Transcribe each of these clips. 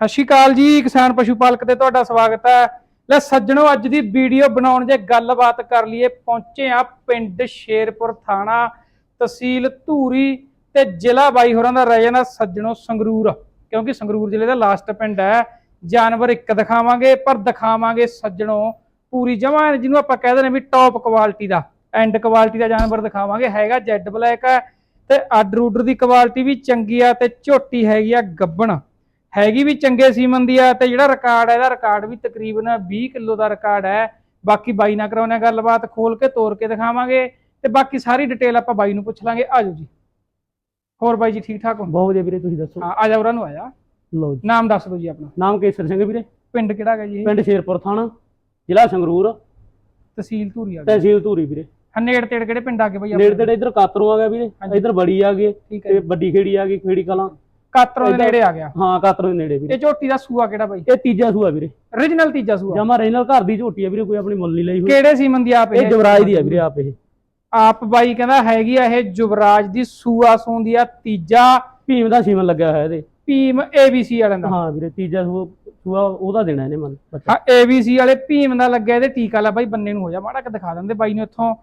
ਸਤਿ ਸ਼੍ਰੀ ਅਕਾਲ ਜੀ, ਕਿਸਾਨ ਪਸ਼ੂ ਪਾਲਕ ਤੇ ਤੁਹਾਡਾ ਸਵਾਗਤ ਹੈ। ਲੈ ਸੱਜਣੋ, ਅੱਜ ਦੀ ਵੀਡੀਓ ਬਣਾਉਣ ਜੇ ਗੱਲਬਾਤ ਕਰ ਲਈਏ, ਪਹੁੰਚੇ ਆ ਪਿੰਡ ਸ਼ੇਰਪੁਰ ਥਾਣਾ, ਤਹਿਸੀਲ ਧੂਰੀ ਤੇ ਜ਼ਿਲ੍ਹਾ ਬਾਈ ਹੋਰਾਂ ਦਾ ਰਹਿ ਜਾਂਦਾ ਸੱਜਣੋ ਸੰਗਰੂਰ, ਕਿਉਂਕਿ ਸੰਗਰੂਰ ਜ਼ਿਲ੍ਹੇ ਦਾ ਲਾਸਟ ਪਿੰਡ ਹੈ। ਜਾਨਵਰ ਇੱਕ ਦਿਖਾਵਾਂਗੇ, ਪਰ ਦਿਖਾਵਾਂਗੇ ਸੱਜਣੋ ਪੂਰੀ ਜਮਾਂ ਜਿਹਨੂੰ ਆਪਾਂ ਕਹਿ ਦਿੰਦੇ ਵੀ ਟੌਪ ਕੁਆਲਿਟੀ ਦਾ ਐਂਡ ਕੁਆਲਿਟੀ ਦਾ ਜਾਨਵਰ ਦਿਖਾਵਾਂਗੇ। ਹੈਗਾ ਜੈਡ ਬਲੈਕ ਹੈ ਤੇ ਆਡਰ ਉਡਰ ਦੀ ਕੁਆਲਿਟੀ ਵੀ ਚੰਗੀ ਆ ਤੇ ਝੋਟੀ ਹੈਗੀ ਆ ਗੱਬਣ। ਹੈਗੀ ਵੀ ਚੰਗੇ ਸੀਮਨ ਦੀ ਆ ਤੇ ਜਿਹੜਾ ਰਿਕਾਰਡ ਹੈ ਇਹਦਾ ਰਿਕਾਰਡ ਵੀ ਤਕਰੀਬਨ 20 ਕਿਲੋ ਦਾ ਰਿਕਾਰਡ ਹੈ ਬਾਕੀ ਬਾਈ ਨਾਲ ਕਰਾਉਣੇ ਗੱਲਬਾਤ ਖੋਲ ਕੇ ਤੋੜ ਕੇ ਦਿਖਾਵਾਂਗੇ ਤੇ ਬਾਕੀ ਸਾਰੀ ਡਿਟੇਲ ਆਪਾਂ ਬਾਈ ਨੂੰ ਪੁੱਛ ਲਾਂਗੇ। ਆਜੋ ਜੀ। ਹੋਰ ਬਾਈ ਜੀ ਠੀਕ ਠਾਕ ਹੋ? ਬਹੁਤ ਵਧੀਆ ਵੀਰੇ ਤੁਸੀਂ ਦੱਸੋ? ਹਾਂ ਆ ਜਾ ਉਰਾਂ ਨੂੰ ਆਇਆ ਲਓ ਜੀ। ਨਾਮ ਦੱਸ ਦਿਓ ਜੀ ਆਪਣਾ। ਨਾਮ ਕੇਸਰ ਸਿੰਘ ਵੀਰੇ। ਪਿੰਡ ਕਿਹੜਾ ਹੈਗਾ ਜੀ ਇਹ? ਪਿੰਡ ਸ਼ੇਰਪੁਰ ਥਾਣਾ ਜ਼ਿਲ੍ਹਾ ਸੰਗਰੂਰ। ਤਹਿਸੀਲ ਧੂਰੀ ਆ ਤਹਿਸੀਲ ਧੂਰੀ ਵੀਰੇ। ਨੇੜ ਤੇੜ ਕਿਹੜੇ ਪਿੰਡ ਆ ਗਏ ਬਾਈ ਨੇੜੇ ਤੇੜੇ ਇੱਧਰ ਕਾਤਰੋਂ ਆ ਗਿਆ ਵੀਰੇ। ਹਾਂਜੀ। ਇੱਧਰ ਬੜੀ ਆ ਗਈ ਠੀਕ ਹੈ ਤੇ ਵੱਡੀ ਖੇੜੀ ਆ ਗਈ ਖੇੜੀ ਕਲਾਂ। ਕਾਤਰੋਂ ਦੇ ਨੇੜੇ ਆ ਗਿਆ। ਹਾਂ ਕਾਤਰੋਂ ਦੇ ਨੇੜੇ ਵੀਰੇ। ਇਹ ਝੋਟੀ ਦਾ ਸੂਆ ਕਿਹੜਾ ਬਾਈ? ਇਹ ਤੀਜਾ ਸੂਆ ਵੀਰੇ। Origignal ਤੀਜਾ ਸੂਆ। ਜਮਾ ਰੇਨਲ ਘਰ ਦੀ ਝੋਟੀ ਆ ਵੀਰੇ ਕੋਈ ਆਪਣੀ ਮੁੱਲ ਨਹੀਂ ਲਈ ਹੋਈ। ਕਿਹੜੇ ਸੀਮਨ ਦੀ ਆਪ ਇਹ ਜਵਰਾਜ ਦੀ ਆ ਵੀਰੇ ਆਪ ਇਹ। ਆਪ ਬਾਈ ਕਹਿੰਦਾ ਹੈਗੀ ਆ ਇਹ ਜੁਵਰਾਜ ਦੀ ਸੂਆ ਸੂੰਦੀ ਆ ਤੀਜਾ। ਭੀਮ ਦਾ ਸੀਮਨ ਲੱਗਿਆ ਹੋਇਆ ਇਹਦੇ। ਭੀਮ ABC ਵਾਲਿਆਂ ਦਾ। ਹਾਂ ਵੀਰੇ ਤੀਜਾ ਸੂਆ ਸੂਆ ਉਹਦਾ ਦੇਣਾ ਇਹਨੇ ਮਨ ਬੱਚਾ। ਹਾਂ ABC ਵਾਲੇ ਭੀਮ ਦਾ ਲੱਗਿਆ ਇਹਦੇ ਟੀਕਾ ਲਾ ਬਾਈ ਬੰਨੇ ਨੂੰ ਹੋ ਜਾ। ਮਾੜਾ ਕਿ ਦਿਖਾ ਦਿੰਦੇ ਬਾਈ ਨੂੰ ਇੱਥੋਂ।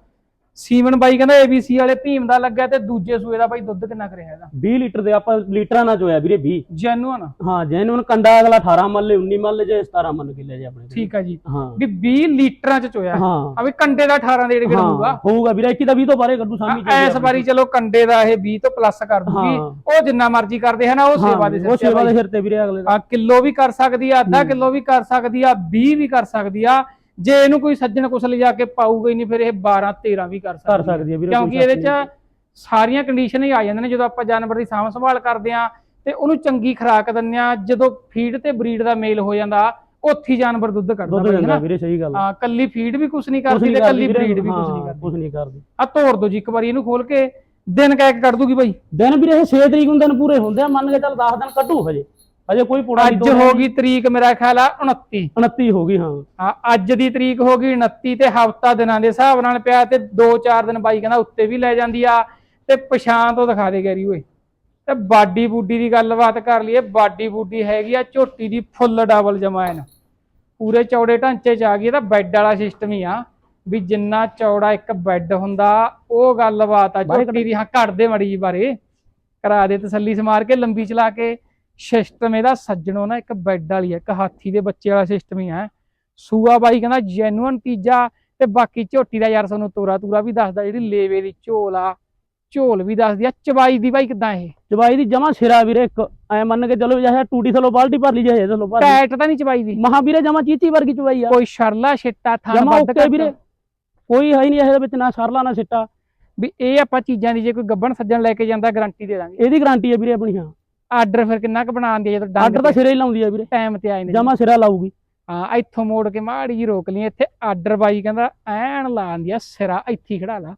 ਸੀਮਨ ਬਾਈ ਕਹਿੰਦਾ ABC ਵਾਲੇ ਭੀਮ ਦਾ ਲੱਗਿਆ ਤੇ ਦੂਜੇ ਸੂਏ ਦਾ ਬਾਈ ਦੁੱਧ ਕਿੰਨਾ ਕਰਿਆ ਇਹਦਾ? 20 ਲੀਟਰ ਦੇ ਆਪਾਂ ਲੀਟਰਾਂ ਨਾਲ ਚੋਇਆ ਵੀਰੇ 20 ਜੈਨੂਅਨ? ਹਾਂ ਜੈਨੂਨ ਕੰਡਾ ਅਗਲਾ 18 ਮੰਨ ਲੈ 19 ਮੰਨ ਲੈ ਜੇ 17 ਮੰਨ ਕੇ ਲੈ ਜੇ ਆਪਣੇ ਕੋਲ। ਠੀਕ ਆ ਜੀ। ਹਾਂ। ਵੀ 20 ਲੀਟਰਾਂ ਚ ਚੋਇਆ। ਹਾਂ। ਆ ਵੀ ਕੰਡੇ ਦਾ 18 ਦੇ ਜਿਹੜੇ ਹੋਊਗਾ। ਹੋਊਗਾ ਵੀਰੇ 21 ਦਾ 20 ਤੋਂ ਬਾਰੇ ਕੱਢੂ ਸਾਮੀ ਇਸ ਵਾਰੀ ਚਲੋ ਕੰਡੇ ਦਾ ਇਹ 20 ਤੋਂ ਪਲੱਸ ਕਰ ਦੂਗੀ। ਉਹ ਜਿੰਨਾ ਮਰਜ਼ੀ ਕਰਦੇ ਹਨ ਉਹ ਸੇਵਾ ਦੇ ਸਿਰ ਉਹ ਤੇ ਆ ਸੇਵਾ। ਦੇ ਸਿਰ ਤੇ ਵੀਰੇ ਅਗਲੇ ਦਾ। ਆ ਕਿਲੋ ਵੀ ਕਰ ਸਕਦੀ ਆ ਅੱਧਾ ਕਿਲੋ ਵੀ ਕਰ ਸਕਦੀ ਆ 20 ਵੀ ਕਰ ਸਕਦੀ ਆ। ਜੇ ਇਹਨੂੰ ਕੋਈ ਸੱਜਣ ਕੁਛ ਲਿਜਾ ਕੇ ਪਾਊਗਾ ਹੀ ਨਹੀਂ ਫਿਰ ਇਹ 12 13 ਵੀ ਕਰ ਸਕਦੀ ਕਰ। ਸਕਦੀ ਹੈ ਵੀਰੇ ਕਿਉਂਕਿ ਇਹਦੇ ਚ ਸਾਰੀਆਂ ਕੰਡੀਸ਼ਨ ਹੀ ਆ ਜਾਂਦੇ ਨੇ ਜਦੋਂ ਆਪਾਂ ਜਾਨਵਰ ਦੀ ਸਾਂਭ ਸੰਭਾਲ ਕਰਦੇ ਆ ਤੇ ਉਹਨੂੰ ਚੰਗੀ ਖੁਰਾਕ ਦਿੰਦੇ ਆ ਜਦੋਂ ਫੀਡ ਤੇ ਬਰੀਡ ਦਾ ਮੇਲ ਹੋ ਜਾਂਦਾ ਉੱਥੇ ਜਾਨਵਰ ਦੁੱਧ। ਕੱਢਦਾ ਦੁੱਧ? ਵੀਰੇ ਸਹੀ ਗੱਲ ਹਾਂ ਕੱਲੀ ਫੀਡ ਵੀ ਕੁਛ ਨਹੀਂ ਕਰਦੀ ਤੇ ਕੱਲੀ ਬਰੀਡ ਵੀ ਕੁਛ ਹਾਂ, ਨਹੀਂ ਕਰਦੀ ਕੁਛ ਨਹੀਂ ਕਰਦੀ ਆ ਤੋੜ ਦੋ ਜੀ ਇੱਕ ਵਾਰੀ ਇਹਨੂੰ ਖੋਲ ਕੇ ਦਿਨ ਕਹਿ ਕੇ ਕੱਢ ਦੂਗੀ ਬਾਈ ਦਿਨ ਵੀਰੇ ਇਹ 6 ਤਰੀਕ ਨੂੰ ਦਿਨ ਪੂਰੇ ਹੁੰਦੇ ਆ ਮੰਨ ਕੇ ਚੱਲ 10 ਦਿਨ ਕੱਢੂ ਹਜੇ ਹਜੇ ਕੋਈ ਪੁੜਾ ਅੱਜ ਹੋ ਗਈ ਤਰੀਕ ਮੇਰਾ ਖਿਆਲ ਆ 29 29 ਹੋ ਗਈ ਹਾਂ। ਹਾਂ ਅੱਜ ਦੀ ਤਰੀਕ ਹੋ ਗਈ 29 ਤੇ ਹਫਤਾ ਦਿਨਾਂ ਦੇ ਹਿਸਾਬ ਨਾਲ ਪਿਆ ਤੇ 2-4 ਦਿਨ ਬਾਈ ਕਹਿੰਦਾ ਉੱਤੇ ਵੀ ਲੈ ਜਾਂਦੀ ਆ ਤੇ ਪਛਾਣ ਤੋਂ ਦਿਖਾ ਦੇ ਗੈਰੀ ਓਏ। ਤੇ ਬਾਡੀ ਬੂਡੀ ਦੀ ਗੱਲਬਾਤ ਕਰ ਲਈਏ ਬਾਡੀ ਬੂਡੀ ਹੈਗੀ ਆ ਝੋਟੀ ਦੀ ਫੁੱਲ ਡਬਲ ਜਮਾਇਨ। ਪੂਰੇ ਚੌੜੇ ਢਾਂਚੇ ਚ ਆ ਗਈ ਇਹਦਾ ਬੈੱਡ ਵਾਲਾ ਸਿਸਟਮ ਹੀ ਆ। ਵੀ ਜਿੰਨਾ ਚੌੜਾ ਇੱਕ ਬੈੱਡ ਹੁੰਦਾ ਉਹ ਗੱਲਬਾਤ ਆ ਝੋਟੀ ਦੀ। ਹਾਂ ਘੜ ਦੇ ਮੜੀ ਬਾਰੇ ਕਰਾ ਦੇ ਤਸੱਲੀ ਸਮਾਰ ਕੇ ਲੰਬੀ ਚਲਾ ਕੇ। ਸਿਸਟਮ ਇਹਦਾ ਸੱਜਣੋ ਨਾ ਇੱਕ ਬੈੱਡ ਵਾਲੀ ਆ ਇੱਕ ਹਾਥੀ ਦੇ ਬੱਚੇ ਵਾਲਾ ਸਿਸਟਮ ਹੀ ਆ। ਸੂਆ ਬਾਈ ਕਹਿੰਦਾ ਜੈਨੂਅਨ ਤੀਜਾ ਤੇ ਬਾਕੀ ਝੋਟੀ ਦਾ ਯਾਰ ਤੁਹਾਨੂੰ ਤੋਰਾ ਤੂਰਾ ਵੀ ਦੱਸਦਾ ਜਿਹੜੀ ਲੇਵੇ ਦੀ ਝੋਲ ਆ ਝੋਲ ਵੀ ਦੱਸਦੀ ਆ। ਚਵਾਈ ਦੀ ਬਾਈ ਕਿਦਾਂ ਇਹ? ਚਬਾਈ ਦੀ ਜਮਾ ਸਿਰਾ ਵੀਰੇ ਇੱਕ ਐ ਮੰਨ ਕੇ ਚੱਲੋ ਜਿਹੇ ਟੂਟੀ ਥਲੋ ਬਾਲਟੀ ਭਰ ਲਈ ਜਿਹੇ ਥਲੋ ਭਰ ਟੈਟ ਤਾਂ ਨਹੀਂ ਚਵਾਈ ਦੀ। ਮਹਾ ਵੀਰੇ ਜਮਾ ਚੀਚੀ ਵਰਗੀ ਚਬਾਈ ਆ। ਕੋਈ ਸ਼ਰਲਾ ਛਿੱਟਾ ਥਾਂ ਜਮਾ ਓਕੇ। ਵੀਰੇ। ਕੋਈ ਹੈ ਹੀ ਨਹੀਂ ਇਹਦੇ ਵਿੱਚ ਨਾ ਸਰਲਾ ਨਾ ਸਿੱਟਾ ਵੀ ਇਹ ਆਪਾਂ ਚੀਜ਼ਾਂ ਦੀ ਜੇ ਕੋਈ ਗੱਬਣ ਸੱਜਣ ਲੈ ਕੇ ਜਾਂਦਾ ਗਾਰੰਟੀ ਦੇ ਦਾਂਗੇ। ਇਹਦੀ ਗਾਰੰਟੀ ਹੈ ਵੀਰੇ ਆਪਣੀ ਹਾਂ। ਆਰਡਰ ਫਿਰ ਕਿੰਨਾ ਕੁ ਬਣਾਉਂਦੀ ਆ ਜਦੋਂ ਆਰਡਰ ਤਾਂ ਸਿਰੇ ਹੀ ਲਾਉਂਦੀ ਆ ਵੀਰੇ। ਟਾਈਮ ਤੇ ਨੇ। ਜਮਾ ਸਿਰਾ ਲਾਊਗੀ। ਹਾਂ ਇੱਥੋਂ ਮੋੜ ਕੇ ਮਾੜੀ ਜੀ ਰੋਕ ਲਈ ਇੱਥੇ ਆਰਡਰ ਬਾਈ ਕਹਿੰਦਾ ਐਨ ਲਾਉਂਦੀ ਆ ਸਿਰਾ ਇੱਥੇ ਹੀ ਖੜਾ ਲਾ।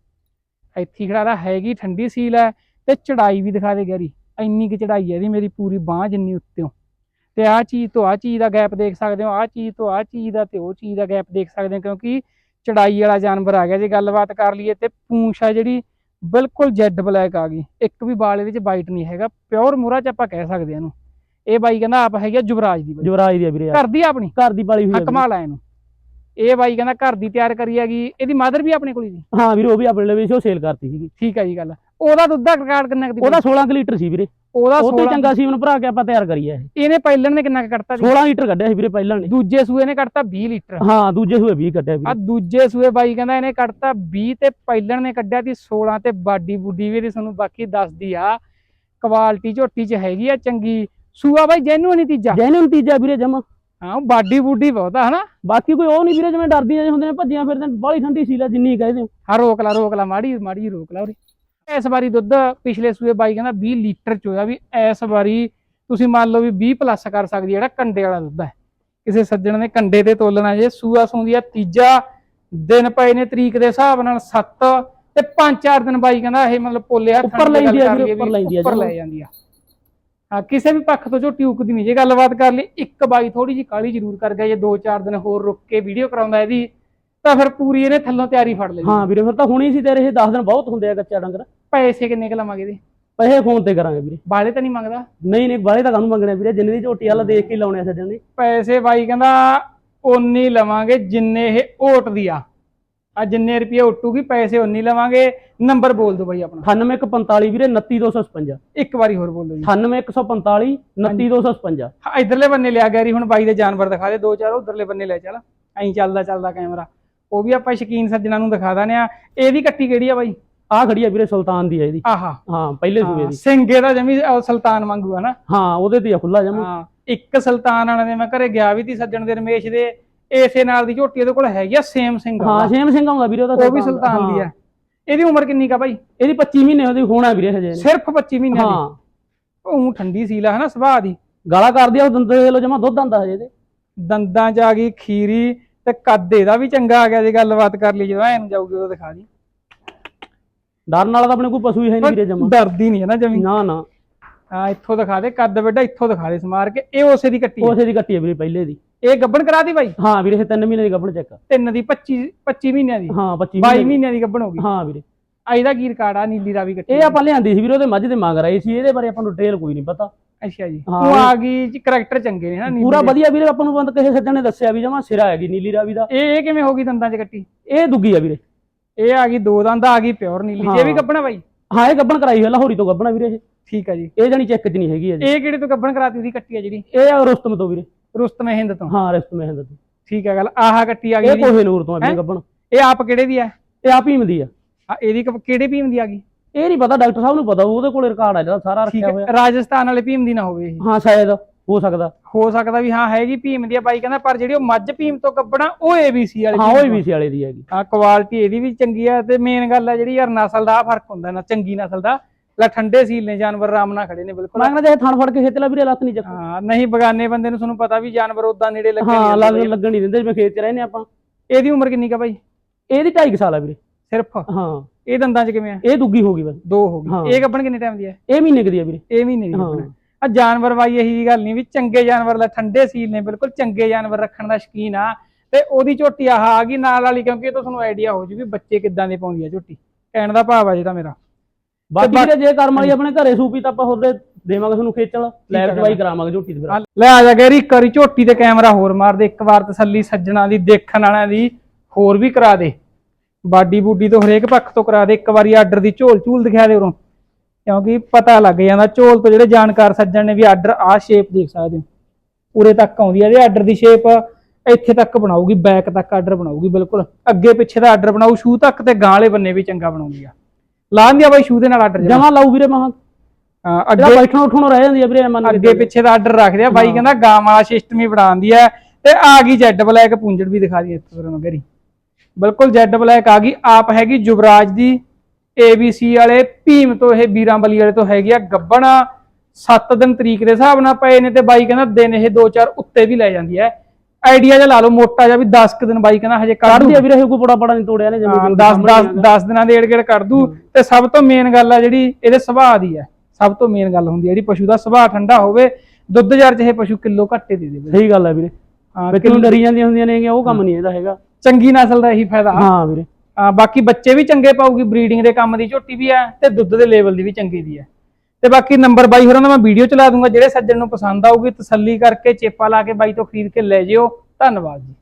ਇੱਥੇ ਹੀ ਖੜਾ ਲਾ ਹੈਗੀ ਠੰਡੀ ਸੀਲ ਹੈ ਤੇ ਚੜਾਈ ਵੀ ਦਿਖਾ ਦੇ ਗੈਰੀ। ਇੰਨੀ ਕਿ ਚੜਾਈ ਹੈ ਇਹਦੀ ਮੇਰੀ ਪੂਰੀ ਬਾਹ ਜਿੰਨੀ ਉੱਤੇੋਂ ਤੇ ਆਹ ਚੀਜ਼ ਤੋਂ ਆਹ ਚੀਜ਼ ਦਾ ਗੈਪ ਦੇਖ ਸਕਦੇ ਹੋ ਆਹ ਚੀਜ਼ ਤੋਂ ਆਹ ਚੀਜ਼ ਦਾ ਤੇ ਉਹ ਚੀਜ਼ ਦਾ ਗੈਪ ਦੇਖ ਸਕਦੇ ਹੋ ਕਿਉਂਕਿ ਚੜਾਈ ਵਾਲਾ ਜਾਨਵਰ ਆ ਗਿਆ ਜੇ ਗੱਲਬਾਤ ਕਰ ਲਈਏ ਤੇ ਪੂੰਛ ਆ ਜਿਹੜੀ ਬਿਲਕੁਲ ਜੈਡ ਬਲੈਕ ਆ ਗਈ। ਇੱਕ ਵੀ ਵਾਲ ਇਹਦੇ ਚ ਵਾਈਟ ਨਹੀਂ ਹੈਗਾ। ਪਿਓਰ ਮੂਰਾ ਚ ਆਪਾਂ ਕਹਿ ਸਕਦੇ ਹਾਂ ਇਹਨੂੰ। ਇਹ ਬਾਈ ਕਹਿੰਦਾ ਆਪ ਹੈਗੀ ਆ ਯੁਵਰਾਜ ਦੀ ਬਾਈ। ਜਵਰਾਜ ਦੀ ਆ ਵੀਰੇ ਘਰ ਦੀ ਆ ਆਪਣੀ? ਘਰ ਦੀ ਪਾਲੀ ਹੋਈ ਆ। ਕਮਾਲ ਆ ਇਹਨੂੰ। ਇਹ ਬਾਈ ਕਹਿੰਦਾ ਘਰ ਦੀ ਤਿਆਰ ਕਰੀ ਹੈਗੀ। ਇਹਦੀ ਮਦਰ ਵੀ ਆਪਣੇ ਕੋਲ ਹੀ ਸੀ। ਹਾਂ ਵੀਰੇ ਉਹ ਵੀ ਆਪਣੇ ਸੀ ਉਹ ਸੇਲ ਕਰਤੀ ਸੀਗੀ। ਠੀਕ ਹੈ ਜੀ ਗੱਲ। ਉਹਦਾ ਦੁੱਧ ਦਾ ਰਿਕਾਰਡ ਕਿੰਨਾ ਕੁ ਦੀ ਉਹਦਾ 16 ਕੁ ਲੀਟਰ ਸੀ ਵੀਰੇ। ਉਹਦਾ ਉਹ ਤੋਂ 16 ਚੰਗਾ ਸੀ ਉਹਨੂੰ ਭਰਾ ਕੇ ਆਪਾਂ ਤਿਆਰ ਕਰੀ ਆ ਇਹ। ਇਹਨੇ ਪਹਿਲਣ ਨੇ ਕਿੰਨਾ ਕੁ ਕੱਢਤਾ ਜੀ 16 ਲੀਟਰ ਕੱਢਿਆ ਸੀ ਵੀਰੇ ਪਹਿਲਾਂ ਨੇ। ਦੂਜੇ ਸੂਏ ਨੇ ਕੱਢਤਾ 20 ਲੀਟਰ। ਹਾਂ ਦੂਜੇ ਸੂਏ 20 ਕੱਢਿਆ ਆ ਵੀਰੇ। ਦੂਜੇ ਸੂਏ ਬਾਈ ਕਹਿੰਦਾ ਇਹਨੇ ਕੱਢਤਾ 20 ਤੇ ਪਹਿਲਣ ਨੇ ਕੱਢਿਆ ਸੀ 16 ਤੇ ਬਾਡੀ ਬੁੱਡੀ ਵੀ ਇਹਦੀ ਤੁਹਾਨੂੰ ਬਾਕੀ ਦੱਸਦੀ ਆ। ਕੁਆਲਿਟੀ ਝੋਟੀ ਚ ਹੈਗੀ ਆ ਚੰਗੀ। ਸੂਆ ਬਾਈ ਜੈਨੂਅਨ ਤੀਜਾ। ਜੈਨੂਨ ਤੀਜਾ ਵੀਰੇ ਜਮਾ। ਹਾਂ ਬਾਡੀ ਬੁੱਡੀ ਬਹੁਤ ਆ ਹਨਾ? ਬਾਕੀ ਕੋਈ ਉਹ ਨਹੀਂ ਵੀਰੇ ਜਿਵੇਂ ਡਰਦੀਆਂ ਜਿਹੇ ਹੁੰਦੇ ਨੇ ਭੱਜੀਆਂ ਫਿਰਦੇ ਨੇ ਬਾਹਲੀ ਠੰਡੀ ਸੀ ਲੈ ਜਿੰਨੀ ਕਹਦੇ ਹਾਂ ਰੋਕ ਲਾ ਰੋਕ ਲਾ ਮਾੜੀ ਮਾੜੀ ਜਿਹੀ ਰੋਕ ਲਾ ਉਰੇ। ਇਸ ਵਾਰੀ ਦੁੱਧ ਪਿਛਲੇ ਸੂਏ ਬਾਈ ਕਹਿੰਦਾ 20 ਲੀਟਰ ਚ ਹੋਇਆ ਵੀ ਇਸ ਵਾਰੀ ਤੁਸੀਂ ਮੰਨ ਲਓ ਵੀ 20 ਪਲੱਸ ਕਰ ਸਕਦੀ ਜਿਹੜਾ ਕੰਡੇ ਵਾਲਾ ਦੁੱਧ ਹੈ। ਕਿਸੇ ਸੱਜਣ ਨੇ ਕੰਡੇ ਤੇ ਤੋਲਣਾ ਜੇ ਸੂਆ ਸੂੰਦੀ ਆ ਤੀਜਾ ਦਿਨ ਪਏ ਨੇ ਤਰੀਕ ਦੇ ਹਿਸਾਬ ਨਾਲ 7 ਤੇ 5-4 ਦਿਨ ਬਾਈ ਕਹਿੰਦਾ ਇਹ ਮਤਲਬ ਪੋਲੇ ਹੱਥ ਉੱਪਰ ਲੈਂਦੀ ਆ ਉੱਪਰ ਲੈਂਦੀ ਆ ਉੱਪਰ। ਲੈ ਜਾਂਦੀ ਆ। ਹਾਂ ਕਿਸੇ ਵੀ ਪੱਖ ਤੋਂ ਝੋਟੀ ਉਕਦੀ ਨਹੀਂ ਜੇ ਗੱਲਬਾਤ ਕਰ ਲਈ। ਇੱਕ ਬਾਈ ਥੋੜੀ ਜੀ ਕਾਲੀ ਜ਼ਰੂਰ ਕਰ ਗਿਆ ਜੇ 2-4 ਦਿਨ ਹੋਰ ਰੁੱਕ ਕੇ ਵੀਡੀਓ ਕਰਾਉਂਦਾ ਇਹਦੀ। ਤਾਂ ਫਿਰ ਪੂਰੀ ਇਹਨੇ ਥੱਲੋਂ ਤਿਆਰੀ ਫੜ ਲਈ। ਹਾਂ ਵੀਰੇ ਫਿਰ ਤਾਂ ਹੁਣੀ ਸੀ ਤੇਰੇ ਇਹ 10 ਦਿਨ ਬਹੁਤ ਹੁੰਦੇ ਆ ਕੱਚਾ ਡੰਗਰ। ਪੈਸੇ ਕਿੰਨੇ ਕੁ ਲਵਾਂਗੇ ਇਹਦੇ? ਪੈਸੇ ਫੋਨ ਤੇ ਕਰਾਂਗੇ ਵੀਰੇ। ਬਾਲੇ ਤਾਂ ਨਹੀਂ ਮੰਗਦਾ? ਨਹੀਂ ਨਹੀਂ ਬਾਲੇ ਤਾਂ ਕਾਹਨੂੰ ਮੰਗਣਾ ਵੀਰੇ? ਜਿੰਨੇ ਦੀ ਝੋਟੀ ਵਾਲਾ ਦੇਖ ਕੇ ਲਾਉਣੇ ਆ ਸੱਜਣ ਨੇ ਪੈਸੇ ਬਾਈ ਕਹਿੰਦਾ ਓਨੀ ਲਵਾਂਗੇ ਜਿੰਨੇ ਇਹ ਓਟ ਦੀ ਆ। ਆ ਜਿੰਨੇ ਰੁਪਏ ਓਟੂਗੀ ਪੈਸੇ ਓਨੀ ਲਵਾਂਗੇ। ਨੰਬਰ ਬੋਲ ਦਿਓ ਬਾਈ ਆਪਣਾ। 9845 ਵੀਰੇ 29256 ਇੱਕ ਵਾਰੀ ਹੋਰ ਬੋਲ ਦਿਓ ਜੀ। 98145 29256 ਹਾਂ, ਇਧਰਲੇ ਬੰਨੇ ਲਿਆ ਗੈਰੀ ਹੁਣ ਬਾਈ ਦੇ ਜਾਨਵਰ ਦਿਖਾ ਦੇ ਦੋ ਚਾਰ ਉਧਰਲੇ ਬੰਨੇ ਲੈ ਚੱਲ। ਐਂ ਚੱਲਦਾ ਚੱਲਦਾ ਕੈਮਰਾ। ਉਹ ਵੀ ਆਪਾਂ ਸ਼ਕੀਨ ਸੱਜਣਾ ਨੂੰ ਦਿਖਾ ਦਾਨੇ ਆ ਇਹਦੀ ਕੱਟੀ ਕਿਹੜੀ ਆ ਬਾਈ? ਆਹ ਖੜੀ ਆ ਵੀਰੇ ਸੁਲਤਾਨ ਦੀ ਆ ਇਹਦੀ। ਆਹਾ। ਹਾਂ ਪਹਿਲੇ ਸੂਬੇ ਦੀ। ਸਿੰਘੇ ਦਾ ਜਮੀ ਸੁਲਤਾਨ ਵਾਂਗੂ ਆ ਨਾ। ਹਾਂ ਉਹਦੇ ਤੇ ਆ ਖੁੱਲਾ ਜਮਾ ਹਾਂ ਇੱਕ ਸੁਲਤਾਨ ਵਾਲੇ ਦੇ ਮੈਂ ਘਰੇ ਗਿਆ ਵੀ ਤੀ ਸੱਜਣ ਦੇ ਰਮੇਸ਼ ਦੇ। ਏਸੇ ਨਾਲ ਦੀ ਝੋਟੀ ਉਹਦੇ ਕੋਲ ਹੈਗੀ ਆ ਸੇਮ ਸਿੰਘ ਹਾਂ ਸੇਮ ਸਿੰਘ ਆਉਂਦਾ ਵੀਰੇ ਉਹਦਾ ਉਹ ਵੀ ਸੁਲਤਾਨ ਦੀ ਆ। ਇਹਦੀ ਉਮਰ ਕਿੰਨੀ ਕਾ ਬਾਈ? ਇਹਦੀ 25 ਮਹੀਨੇ ਉਹਦੀ ਹੋਣਾ ਵੀਰੇ ਹਜੇ। ਸਿਰਫ 25 ਮਹੀਨਿਆਂ ਦੀ। ਹਾਂ। ਉਹ ਠੰਡੀ ਸੀਲ ਆ ਹਨਾ ਸੁਭਾਅ ਦੀ। ਗਾਲਾਂ ਕਰਦੀ ਆ ਉਹ ਦੰਦ ਦੇ ਲੋ ਜਮਾ ਦੁੱਧ ਆਂਦਾ ਹਜੇ ਤੇ ਦੰਦਾਂ 'ਚ ਆ ਗਈ ਖੀਰੀ ਤੇ ਕੱਦ ਇਹਦਾ ਵੀ ਚੰਗਾ ਆ ਗਿਆ ਜੇ ਗੱਲਬਾਤ ਕਰ ਲਈ ਜਦੋਂ ਐਨ ਜਾਊਗੀ ਉਦੋਂ ਦਿਖਾ ਦੀ। ਡਰਨ ਵਾਲਾ ਤਾਂ ਆਪਣੇ ਕੋਈ ਪਸ਼ੂ ਹੀ ਹੈ ਨਹੀਂ ਵੀਰੇ ਜਮਾ। ਡਰਦੀ ਨਹੀਂ ਹੈ ਨਾ ਜਮੀ। ਨਾ ਨਾ। ਹਾਂ ਇੱਥੋਂ ਦਿਖਾ ਦੇ ਕੱਦ ਵੱਡਾ ਇੱਥੋਂ ਦਿਖਾ ਦੇ ਸਮਾਰ ਕੇ ਇਹ ਉਸੇ ਦੀ ਕੱਟੀ ਆ। ਉਸੇ ਦੀ ਕੱਟੀ ਆ ਵੀਰੇ ਪਹਿਲੇ ਦੀ। ਇਹ ਗੱਬਣ ਕਰਾਤੀ ਬਾਈ? ਹਾਂ ਵੀਰੇ ਇਹ 3 ਮਹੀਨੇ ਦੀ ਗੱਭਣ ਚੈੱਕ ਤਿੰਨ ਦੀ 25 25 ਮਹੀਨਿਆਂ ਦੀ। ਹਾਂ 25 22 ਮਹੀਨੇ ਮਹੀਨਿਆਂ ਦੀ ਗੱਬਣ ਹੋ ਗਈ। ਹਾਂ ਵੀਰੇ। ਆ ਇਹਦਾ ਕੀ ਰਿਕਾਰਡ ਆ ਨੀਲੀ ਰਾਵੀ ਕੱਟੀ ਇਹ ਆਪਾਂ ਲਿਆਂਦੀ ਸੀ ਵੀਰੇ ਉਹਦੇ ਮੱਝ ਦੇ ਮੰਗ ਰਹੇ ਸੀ ਇਹਦੇ ਬਾਰੇ ਆਪਾਂ ਨੂੰ ਡਿਟੇਲ ਕੋਈ ਨਹੀਂ ਪਤਾ। ਅੱਛਾ ਜੀ। ਉਹ ਆ ਗਈ ਕਰੈਕਟਰ ਚੰਗੇ ਨੇ ਨਾ ਨੀਲੀ ਪੂਰਾ ਦੇ। ਵਧੀਆ ਵੀਰੇ ਆਪਾਂ ਨੂੰ ਬੰਦ ਕਿਸੇ ਸੱਜਣ ਨੇ ਦੱਸਿਆ ਵੀ ਜਮਾ ਸਿਰਾ ਹੈਗੀ ਨੀਲੀ ਰਾਵੀ ਦਾ। ਇਹ ਇਹ ਕਿਵੇਂ ਹੋ ਗਈ ਦੰਦਾਂ 'ਚ ਕੱਟੀ? ਇਹ ਦੁੱਗੀ ਆ ਵੀਰੇ। ਇਹ ਆ ਗਈ ਦੋ ਦੰਦ ਆ ਗਈ ਪਿਓਰ ਨੀਲੀ। ਜੇ ਵੀ ਹਾਂ। ਗੱਬਣਾ ਬਾਈ? ਹਾਂ ਇਹ ਗੱਭਣ ਕਰਾਈ ਹੋਈ ਲਾਹੌਰੀ ਤੋਂ ਗੱਭਣਾ ਵੀਰੇ ਇਹ। ਠੀਕ ਆ ਜੀ। ਇਹ ਜਾਨੀ ਚੈੱਕ ਚ ਨਹੀਂ ਹੈਗੀ ਅਜੇ ਇਹ ਕਿਹੜੇ ਤੋਂ ਗੱਬਣ ਕਰਾਤੀ ਉਹਦੀ ਕੱਟੀ ਆ ਜਿਹੜੀ? ਇਹ ਆ ਰੁਸਤਮ ਤੋਂ ਵੀਰੇ। ਰੁਸਤਮ ਹਿੰਦ ਤੋਂ। ਹਾਂ ਰੁਸਤਮ ਹਿੰਦ ਤੋਂ। ਠੀਕ ਆ ਗੱਲ ਆਹ ਕੱਟੀ ਆ ਗਈ ਇਹ। ਕੋਹੇ ਨੂਰ ਤੋਂ ਆ ਵੀਰੇ ਹੈਂ? ਗੱਭਣ ਇਹ ਆਪ ਕਿਹੜੇ ਦੀ ਆ? ਇਹ ਆਪ ਹੀ ਹੁੰਦੀ ਆ। ਆ ਇਹਦੀ ਕ- ਕਿਹੜੇ ਭੀਮ ਦੀ ਆ ਗਈ? ਇਹ ਨਹੀਂ ਪਤਾ ਡਾਕਟਰ ਸਾਹਿਬ ਨੂੰ ਪਤਾ ਉਹਦੇ ਕੋਲ ਰਿਕਾਰਡ ਆ ਜਿਹੜਾ ਸਾਰਾ ਠੀਕ ਰੱਖਿਆ ਹੈ ਹੋਇਆ। ਰਾਜਸਥਾਨ ਵਾਲੇ ਭੀਮ ਦੀ ਨਾ ਹੋਵੇ ਇਹ। ਹਾਂ ਸ਼ਾਇਦ ਹੋ ਸਕਦਾ। ਹੋ ਸਕਦਾ ਵੀ ਹਾਂ ਹੈਗੀ ਭੀਮ ਦੀ ਆ ਬਾਈ ਕਹਿੰਦਾ ਪਰ ਜਿਹੜੀ ਉਹ ਮੱਝ ਭੀਮ ਤੋਂ ਕੱਪੜਾ ਉਹ ਏਬੀਸੀ ਵਾਲੀ ਹਾਂ ਭੀਮ ਉਹ ਤੋਂ। ਵੀ ਸੀ ਵਾਲੇ ਦੀ ਹੈਗੀ। ਆ ਕੁਆਲਿਟੀ ਇਹਦੀ ਵੀ ਚੰਗੀ ਆ ਤੇ ਮੇਨ ਗੱਲ ਆ ਜਿਹੜੀ ਯਾਰ ਨਸਲ ਦਾ ਆਹ ਫ਼ਰਕ ਹੁੰਦਾ ਨਾ ਚੰਗੀ ਨਸਲ ਦਾ। ਲੈ ਠੰਡੇ ਸੀਲ ਨੇ ਜਾਨਵਰ ਆਰਾਮ ਨਾਲ ਖੜੇ ਨੇ ਬਿਲਕੁਲ। ਮੈਂ ਕਹਿੰਦਾ ਜੇ ਥਣ ਫੜ ਕੇ ਖੇਤ ਲਾ ਵੀਰੇ ਲੱਤ ਨਹੀਂ ਚੱਕ। ਹਾਂ ਨਹੀਂ ਬਗਾਨੇ ਬੰਦੇ ਨੂੰ ਤੁਹਾਨੂੰ ਪਤਾ ਵੀ ਜਾਨਵਰ ਉਦਾਂ ਨੇੜੇ ਲੱਗੇ ਹਾਂ ਲੱਗ। ਲੱਗਣ ਨਹੀਂ ਦਿੰਦੇ ਜਿਵੇਂ ਖੇਤ ਚ ਰਹਿੰਦੇ ਆਪਾਂ। ਇਹਦੀ ਉਮਰ ਕਿੰਨੀ ਕਾ ਬਾਈ? ਇਹਦੀ 2.5 ਸਾਲ ਆ ਵੀਰੇ। ਸਿਰਫ? ਹਾਂ। ਇਹ ਦੰਦਾਂ 'ਚ ਕਿਵੇਂ ਆ? ਇਹ ਦੁੱਗੀ ਹੋ ਗਈ ਬਸ। ਦੋ ਹੋ ਹਾਂ। ਗਈ ਇਹ ਗੱਬਣ ਕਿੰਨੇ ਟਾਈਮ ਦੀ ਹੈ ਇਹ ਮਹੀਨੇ ਕੁ ਦੀ ਆ ਵੀਰੇ। ਇਹ ਮਹੀਨੇ ਦੀ ਹਾਂ। ਗੱਭਣ ਆ। ਜਾਨਵਰ ਬਾਈ ਇਹੀ ਜਿਹੀ ਗੱਲ ਨਹੀਂ ਵੀ ਚੰਗੇ ਜਾਨਵਰ ਲੈ ਠੰਡੇ ਸੀਲ ਨੇ ਬਿਲਕੁਲ ਚੰਗੇ ਜਾਨਵਰ ਰੱਖਣ ਦਾ ਸ਼ਕੀਨ ਆ। ਤੇ ਉਹਦੀ ਝੋਟੀ ਆਹ ਆ ਗਈ ਨਾਲ ਵਾਲੀ ਕਿਉਂਕਿ ਇਹ ਤਾਂ ਤੁਹਾਨੂੰ ਆਈਡੀਆ ਹੋ ਜੂ ਵੀ ਬੱਚੇ ਕਿੱਦਾਂ ਦੇ ਪਾਉਂਦੀ ਆ ਝੋਟੀ। ਕਹਿਣ ਦਾ ਭਾਵ ਆ ਜਿਹੜਾ ਮੇਰਾ। ਬਾਕੀ ਵੀਰੇ ਜੇ ਕਰਮ ਵਾਲੀ ਆਪਣੇ ਘਰੇ ਸੂਪੀ ਤਾਂ ਆਪਾਂ ਹੋਰ ਦੇ ਦੇਵਾਂਗੇ ਤੁਹਾਨੂੰ ਖੇਚਲ। ਲੈਬ ਦਵਾਈ ਕਰਾਵਾਂਗੇ ਝੋਟੀ ਦੀ ਫਿਰ ਲੈ ਆ ਜਾ ਗੈਰੀ ਇੱਕ ਵਾਰੀ ਝੋਟੀ ਤੇ ਕੈਮਰਾ ਹੋਰ ਮਾਰ ਦੇ ਇੱਕ ਵਾਰ ਤਸੱਲੀ ਸੱਜਣਾ ਦੀ ਦੇਖਣ ਵਾਲਿਆਂ ਦੀ ਹੋਰ ਵੀ ਕਰਾ ਦੇ। ਬਾਡੀ ਬੂਡੀ ਤੋਂ ਹਰੇਕ ਪੱਖ ਤੋਂ ਕਰਾ ਦੇ ਇੱਕ ਵਾਰੀ ਆਰਡਰ ਦੀ ਝੋਲ ਝੂਲ ਦਿਖਾ ਦੇ ਉਰੋਂ। ਕਿਉਂਕਿ ਪਤਾ ਲੱਗ ਜਾਂਦਾ ਝੋਲ ਤੋਂ ਜਿਹੜੇ ਜਾਣਕਾਰ ਸੱਜਣ ਨੇ ਵੀ ਆਰਡਰ ਆ ਸ਼ੇਪ ਦੇਖ ਸਕਦੇ ਹੋ। ਉਰੇ ਤੱਕ ਆਉਂਦੀ ਹੈ ਇਹਦੇ ਆਰਡਰ ਦੀ ਸ਼ੇਪ ਇੱਥੇ ਤੱਕ ਬਣਾਉਗੀ ਬੈਕ ਤੱਕ ਆਰਡਰ ਬਣਾਉਗੀ ਬਿਲਕੁਲ। ਅੱਗੇ ਪਿੱਛੇ ਦਾ ਆਰਡਰ ਬਣਾਉ ਸ਼ੂ ਤੱਕ ਤੇ ਗਾਂ ਵਾਲੇ ਬੰਨੇ ਵੀ ਚੰਗਾ ਬਣਾਉਂਦੀ ਆ। ਲਾਉਂਦੀ ਆ ਬਾਈ ਸ਼ੂ ਦੇ ਨਾਲ ਆਰਡਰ ਜਮਾ ਲਾਊ ਵੀਰੇ ਮਹਾ। ਅੱਗੇ ਬੈਠਣ ਉੱਠਣੋਂ ਰਹਿ ਜਾਂਦੀ ਆ ਵੀਰੇ ਮੰਨ ਅੱਗੇ ਪਿੱਛੇ ਦਾ ਆਰਡਰ ਰੱਖਦੇ ਆ ਬਾਈ ਕਹਿੰਦਾ ਗਾਂ ਵਾਲਾ ਸਿਸਟਮ ਹੀ ਬਣਾਉਂਦੀ ਆ। ਤੇ ਆ ਗਈ ਜੈਡ ਬਲੈਕ ਪੁੰਜੜ ਵੀ ਦਿਖਾ ਦੀ ਇੱਥੇ ਤੁਹਾਨੂੰ ਘਰੀ। ਬਿਲਕੁਲ ਜੈਡ ਬਲੈਕ ਆ ਗਈ। ਆਪ ਹੈਗੀ ਯੁਵਰਾਜ ਦੀ। ABC ਵਾਲੇ ਭੀਮ ਤੋਂ ਇਹ ਵੀਰਾਂ ਬਲੀ ਵਾਲੇ ਤੋਂ ਹੈਗੀ ਆ ਗੱਬਣ। 7 ਦਿਨ ਤਰੀਕ ਦੇ ਹਿਸਾਬ ਨਾਲ ਪਏ ਨੇ ਤੇ ਬਾਈ ਕਹਿੰਦਾ ਦਿਨ ਇਹ 2-4 ਉੱਤੇ ਵੀ ਲੈ ਜਾਂਦੀ ਹੈ। ਆਈਡੀਆ ਜਿਹਾ ਲਾ ਲਓ ਮੋਟਾ ਜਿਹਾ ਵੀ 10 ਕੁ ਦਿਨ ਬਾਈ ਕਹਿੰਦਾ ਹਜੇ ਕੱਢ। ਕੱਢਦੀ ਆ ਵੀਰੇ ਕੋਈ ਬੜਾ ਬੜਾ ਨਹੀਂ ਤੋੜਿਆ ਨੇ ਹਾਂ 10 10 10 ਦਿਨਾਂ ਦੇ ਏੜ ਗੇੜ ਕਰ ਦੂ ਤੇ ਸਭ ਤੋਂ ਮੇਨ ਗੱਲ ਆ ਜਿਹੜੀ ਇਹਦੇ ਸੁਭਾਅ ਦੀ ਹੈ। ਸਭ ਤੋਂ ਮੇਨ ਗੱਲ ਹੁੰਦੀ ਹੈ ਜਿਹੜੀ ਪਸ਼ੂ ਦਾ ਸੁਭਾਅ ਠੰਡਾ ਹੋਵੇ ਦੁੱਧ ਜਰ ਚ ਇਹ ਪਸ਼ੂ ਕਿਲੋ ਘੱਟੇ ਦੇ ਦੇਵੇ। ਸਹੀ ਗੱਲ ਆ ਵੀਰੇ। ਹਾਂ, ਨੂੰ ਡਰੀ ਜਾਂਦੀਆਂ ਹੁੰਦੀਆਂ ਨੇ ਉਹ ਕੰਮ ਨਹੀਂ ਇਹਦਾ ਹੈਗਾ। ਚੰਗੀ ਨਸਲ ਦਾ ਇਹੀ ਫਾਇਦਾ। ਹਾਂ ਵੀਰੇ। ਹਾਂ, ਬਾਕੀ ਬੱਚੇ ਵੀ ਚੰਗੇ ਪਾਉਗੀ ਬਰੀਡਿੰਗ ਦੇ ਕੰਮ ਦੀ ਝੋਟੀ ਵੀ ਹੈ ਤੇ ਦੁੱਧ ਦੇ ਲੈਵਲ ਦੀ ਵੀ ਚੰਗੀ ਦੀ ਹੈ ਤੇ ਬਾਕੀ ਨੰਬਰ ਬਾਈ ਹੋਰਾਂ ਦਾ ਮੈਂ ਵੀਡੀਓ ਚਲਾ ਦੂੰਗਾ ਜਿਹੜੇ ਸੱਜਣ ਨੂੰ ਪਸੰਦ ਆਊਗੀ ਤਸੱਲੀ ਕਰਕੇ ਚੇਪਾ ਲਾ ਕੇ ਬਾਈ ਤੋਂ ਖਰੀਦ ਕੇ ਲੈ ਜਿਓ। ਧੰਨਵਾਦ ਜੀ।